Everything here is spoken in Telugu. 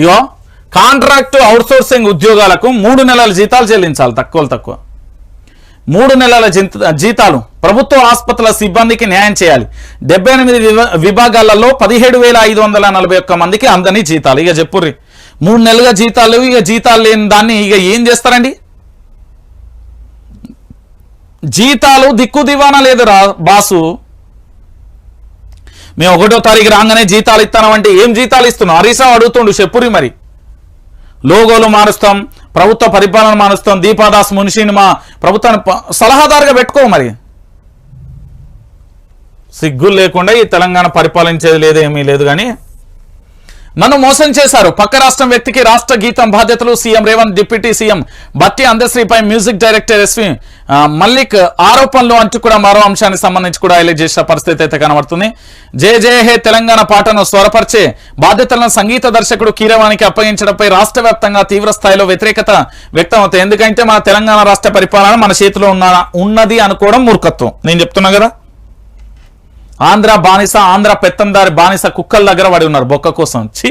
ఇగో కాంట్రాక్ట్ అవుట్సోర్సింగ్ ఉద్యోగాలకు మూడు నెలల జీతాలు చెల్లించాలి తక్కువ తక్కువ. మూడు నెలల జీతాలు ప్రభుత్వ ఆసుపత్రుల సిబ్బందికి న్యాయం చేయాలి. డెబ్బై ఎనిమిది విభాగాలలో పదిహేడు వేల ఐదు వందల నలభై ఒక్క మందికి అందని జీతాలు. ఇక చెప్పుర్రి. మూడు నెలలుగా జీతాలు ఇక జీతాలు లేని దాన్ని ఇక ఏం చేస్తారండి? జీతాలు దిక్కు దివానా లేదు రా బాసు. మేము ఒకటో తారీఖు రాగానే జీతాలు ఇస్తామంటే ఏం జీతాలు ఇస్తున్నాం అరీసా అడుగుతుండు చెప్పురి మరి. లోగోలు మారుస్తాం ప్రభుత్వ పరిపాలన మారుస్తాం దీపాదాస్ మున్షిని మా ప్రభుత్వాన్ని సలహాదారుగా పెట్టుకో మరి. సిగ్గులు లేకుండా ఈ తెలంగాణ పరిపాలించేది లేదేమీ లేదు కానీ నన్ను మోసం చేశారు. పక్క రాష్ట్రం వ్యక్తికి రాష్ట్ర గీతం బాధ్యతలు CM Revanth deputy CM Bhatti అందశ్రీపై music director S V Mallik ఆరోపణలు అంటూ కూడా మరో అంశానికి సంబంధించి కూడా హైలైట్ చేసిన పరిస్థితి అయితే కనబడుతుంది. జే జే హే తెలంగాణ పాటను స్వరపరిచే బాధ్యతలను సంగీత దర్శకుడు కీరవాణికి అప్పగించడంపై రాష్ట్ర వ్యాప్తంగా తీవ్ర స్థాయిలో వ్యతిరేకత వ్యక్తమవుతాయి ఎందుకంటే మన తెలంగాణ రాష్ట్ర పరిపాలన మన చేతిలో ఉన్న ఉన్నది అనుకోవడం మూర్ఖత్వం. నేను చెప్తున్నా కదా? ఆంధ్ర బానిస ఆంధ్ర పెత్తందారి బానిస కుక్కల దగ్గర పడి ఉన్నారు బొక్క కోసం. ఛీ!